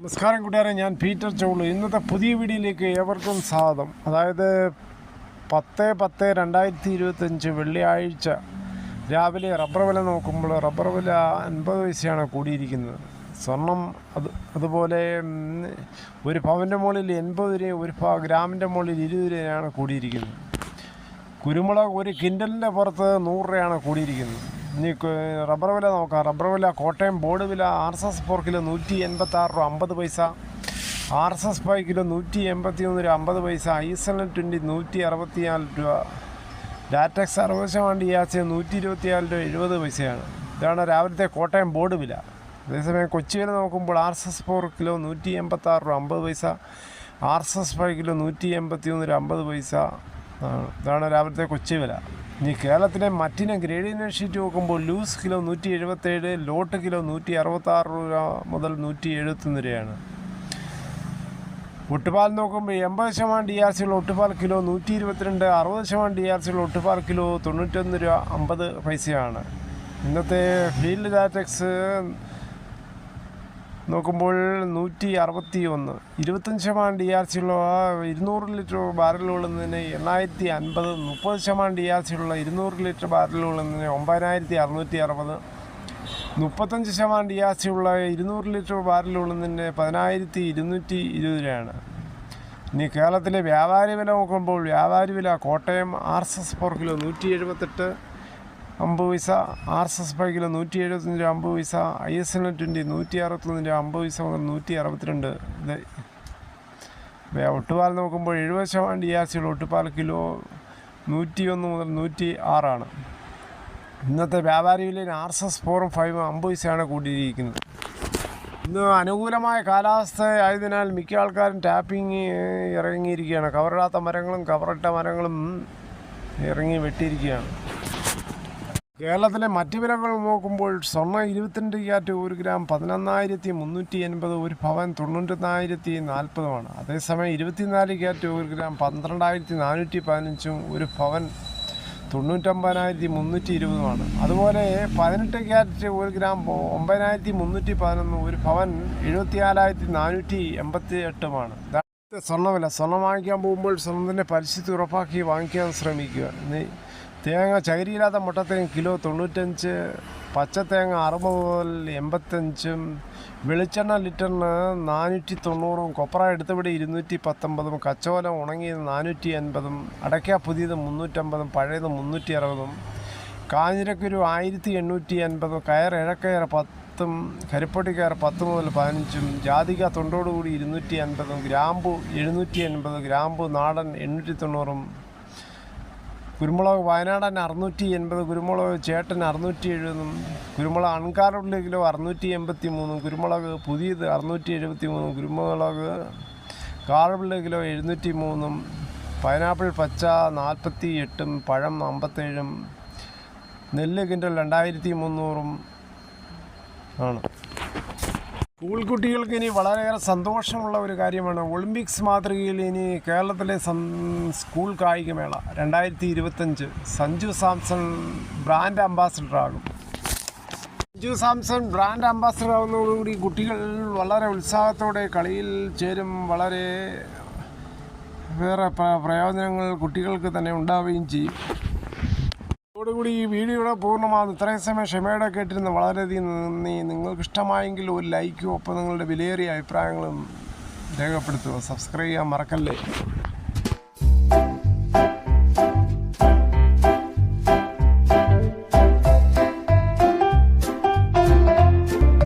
നമസ്കാരം കൂട്ടുകാരെ ഞാൻ പീറ്റർ ചോളു. ഇന്നത്തെ പുതിയ വീഡിയോയിലേക്ക് ഏവർക്കും സ്വാഗതം. അതായത് പത്ത് പത്ത് രണ്ടായിരത്തി ഇരുപത്തഞ്ച് വെള്ളിയാഴ്ച രാവിലെ റബ്ബർ വില നോക്കുമ്പോൾ റബ്ബർ വില അൻപത് പൈസയാണ് കൂടിയിരിക്കുന്നത്. സ്വർണം അത് അതുപോലെ ഒരു പവന്റെ മുകളിൽ എൺപത് രൂപ ഒരു പ- ഗ്രാമിന്റെ മുകളിൽ ഇരുപത് രൂപയാണ് കൂടിയിരിക്കുന്നത്. കുരുമുളക് ഒരു കിൻഡലിന്റെ പുറത്ത് നൂറ് രൂപയാണ് കൂടിയിരിക്കുന്നത്. ഇനി റബ്ബർ വില നോക്കാം. റബ്ബർ വില കോട്ടയം ബോർഡ് വില R S S four kilo നൂറ്റി എൺപത്തി ആറ് രൂപ അമ്പത് പൈസ. R S S five kilo നൂറ്റി എൺപത്തി ഒന്ന് രൂപ അമ്പത് പൈസ. ഐ എസ് എൽ ട്വന്റി നൂറ്റി അറുപത്തിനാല് രൂപ. ഡാറ്റക്സ് അറുപത് ശതമാനം ആഴ്ച നൂറ്റി ഇരുപത്തിനാല് രൂപ എഴുപത് പൈസയാണ്. ഇതാണ് രാവിലത്തെ കോട്ടയം ബോർഡ് വില. അതേസമയം കൊച്ചി വില നോക്കുമ്പോൾ R S S four kilo നൂറ്റി എൺപത്തി ആറ് രൂപ അമ്പത് പൈസ. R S S five kilo നൂറ്റി എൺപത്തി ഒന്ന് രൂപ അമ്പത് പൈസ. ഇതാണ് രാവിലത്തെ കൊച്ചി വില. ഇനി കേരളത്തിലെ മറ്റിനം ഗ്രേഡിയൻ ഷീറ്റ് നോക്കുമ്പോൾ ലൂസ് കിലോ നൂറ്റി എഴുപത്തേഴ് ലോട്ട് കിലോ നൂറ്റി അറുപത്താറ് രൂപ മുതൽ നൂറ്റി എഴുപത്തൊന്ന് രൂപയാണ്. ഒട്ടുപാൽ നോക്കുമ്പോൾ എൺപത് ശതമാനം ഡി ആർ സിയുള്ള ഒട്ടുപാൽ കിലോ നൂറ്റി ഇരുപത്തിരണ്ട് അറുപത് ശതമാനം ഡി ആർ സിയുള്ള ഒട്ടുപാൽ കിലോ തൊണ്ണൂറ്റൊന്ന് രൂപ അമ്പത് പൈസയാണ്. ഇന്നത്തെ ഫീൽഡ് ലാറ്റക്സ് നോക്കുമ്പോൾ നൂറ്റി അറുപത്തി ഒന്ന് ഇരുപത്തഞ്ച് ശതമാനം ഡി ആർ സിയുള്ള ഇരുന്നൂറ് ലിറ്റർ ബാരലുള്ളതിന് എണ്ണായിരത്തി അൻപത് മുപ്പത് ശതമാനം ഡി ആർ സിയുള്ള ഇരുന്നൂറ് ലിറ്റർ ബാരലുള്ളതിന് ഒമ്പതിനായിരത്തി അറുന്നൂറ്റി അറുപത് മുപ്പത്തഞ്ച് ശതമാനം ഡി ആർ സിയുള്ള ഇരുന്നൂറ് ലിറ്റർ ബാരലുള്ളതിന് പതിനായിരത്തി ഇരുന്നൂറ്റി ഇരുപത് രൂപയാണ്. ഇനി കേരളത്തിലെ വ്യാപാരി വില നോക്കുമ്പോൾ വ്യാപാരി വില Kottayam R S S four kilo നൂറ്റി എഴുപത്തെട്ട് അമ്പത് പൈസ ആർ എസ് എസ് കിലോ നൂറ്റി എഴുപത്തഞ്ച് രൂപ അമ്പത് പൈസ ഐ എസ് എൽ ട്വന്റി നൂറ്റി അറുപത്തൊന്ന് രൂപ അമ്പത് പൈസ മുതൽ നൂറ്റി അറുപത്തിരണ്ട് ഇത് ഒട്ടുപാൽ നോക്കുമ്പോൾ എഴുപത് ശതമാനം ഡി ആർ സിയുടെ ഒട്ടുപാൽ കിലോ നൂറ്റി ഒന്ന് മുതൽ നൂറ്റി ആറാണ് ഇന്നത്തെ വ്യാപാരി വിലയിൽ ആർ എസ് എസ് ഫോറും ഫൈവും അമ്പത് പൈസയാണ് കൂട്ടിയിരിക്കുന്നത്. ഇന്ന് അനുകൂലമായ കാലാവസ്ഥ ആയതിനാൽ മിക്ക ആൾക്കാരും ടാപ്പിംഗ് ഇറങ്ങിയിരിക്കുകയാണ്. കവറിടാത്ത മരങ്ങളും കവറിട്ട മരങ്ങളും ഇറങ്ങി വെട്ടിയിരിക്കുകയാണ്. കേരളത്തിലെ മറ്റ് വിലകൾ നോക്കുമ്പോൾ സ്വർണ ഇരുപത്തിരണ്ട് ക്യാറ്റ് ഒരു ഗ്രാം പതിനൊന്നായിരത്തി മുന്നൂറ്റി എൺപത് ഒരു ഭവൻ തൊണ്ണൂറ്റൊന്നായിരത്തി നാൽപ്പതുമാണ്. അതേസമയം ഇരുപത്തിനാല് ക്യാറ്റ് ഒരു ഗ്രാം പന്ത്രണ്ടായിരത്തി നാനൂറ്റി പതിനഞ്ചും ഒരു ഭവൻ തൊണ്ണൂറ്റൊമ്പതിനായിരത്തി മുന്നൂറ്റി ഇരുപതുമാണ്. അതുപോലെ പതിനെട്ട് ക്യാരറ്റ് ഒരു ഗ്രാം ഒമ്പതിനായിരത്തി മുന്നൂറ്റി പതിനൊന്ന് ഒരു ഭവൻ എഴുപത്തിനാലായിരത്തി നാനൂറ്റി എൺപത്തി എട്ടുമാണ് സ്വർണവില. സ്വർണം വാങ്ങിക്കാൻ പോകുമ്പോൾ സ്വർണത്തിന്റെ പരിശുദ്ധി ഉറപ്പാക്കി വാങ്ങിക്കാൻ ശ്രമിക്കുക. തേങ്ങ ചകിരിയില്ലാത്ത മുട്ടത്തേങ്ങ കിലോ തൊണ്ണൂറ്റഞ്ച് പച്ചത്തേങ്ങ അറുപത് മുതൽ എൺപത്തഞ്ചും വെളിച്ചെണ്ണ ലിറ്ററിന് നാനൂറ്റി തൊണ്ണൂറും കൊപ്ര എടുത്തവിടെ ഇരുന്നൂറ്റി പത്തൊമ്പതും കച്ചോലം ഉണങ്ങിയത് നാനൂറ്റി എൺപതും അടയ്ക്ക പുതിയത് മുന്നൂറ്റമ്പതും പഴയത് മുന്നൂറ്റി അറുപതും കാഞ്ഞിരക്കുരു ആയിരത്തി എണ്ണൂറ്റി അൻപതും കയർ ഇഴക്കയർ പത്തും കരിപ്പൊട്ടിക്കയർ പത്ത് മുതൽ പതിനഞ്ചും ജാതിക തൊണ്ടോടുകൂടി ഇരുന്നൂറ്റി അൻപതും ഗ്രാമ്പു എഴുന്നൂറ്റി എൺപത് ഗ്രാമ്പു നാടൻ എണ്ണൂറ്റി തൊണ്ണൂറും കുരുമുളക് വയനാടൻ അറുന്നൂറ്റി എൺപത് കുരുമുളക് ചേട്ടൻ അറുന്നൂറ്റി എഴുപതും കുരുമുളക് അൺകാർഡ് കിലോ അറുന്നൂറ്റി എൺപത്തി മൂന്നും കുരുമുളക് പുതിയത് അറുന്നൂറ്റി എഴുപത്തി മൂന്നും കുരുമുളക് കാർബിൾ കിലോ എഴുന്നൂറ്റി മൂന്നും പൈനാപ്പിൾ പച്ച നാൽപ്പത്തി എട്ടും പഴം അമ്പത്തേഴും നെല്ല് കിൻഡൽ രണ്ടായിരത്തി മുന്നൂറും ആണ്. സ്കൂൾ കുട്ടികൾക്ക് ഇനി വളരെയേറെ സന്തോഷമുള്ള ഒരു കാര്യമാണ്. ഒളിമ്പിക്സ് മാതൃകയിൽ ഇനി കേരളത്തിലെ സ്കൂൾ കായികമേള രണ്ടായിരത്തി ഇരുപത്തഞ്ച് സഞ്ജു സാംസൺ ബ്രാൻഡ് അംബാസിഡർ ആകും സഞ്ജു സാംസൺ ബ്രാൻഡ് അംബാസിഡർ ആകുന്നതോടുകൂടി കുട്ടികൾ വളരെ ഉത്സാഹത്തോടെ കളിയിൽ ചേരും. വളരെ വേറെ പ്രയോജനങ്ങൾ കുട്ടികൾക്ക് തന്നെ ഉണ്ടാവുകയും ചെയ്യും. അതോടുകൂടി ഈ വീഡിയോയുടെ പൂർണമാകും ഇത്രയും സമയം ക്ഷമയോടെ കേട്ടിരുന്ന വളരെയധികം നന്ദി. നിങ്ങൾക്ക് ഇഷ്ടമായെങ്കിൽ ഒരു ലൈക്കും ഒപ്പം നിങ്ങളുടെ വിലയേറിയ അഭിപ്രായങ്ങളും രേഖപ്പെടുത്തുക. സബ്സ്ക്രൈബ് ചെയ്യാൻ മറക്കല്ലേ?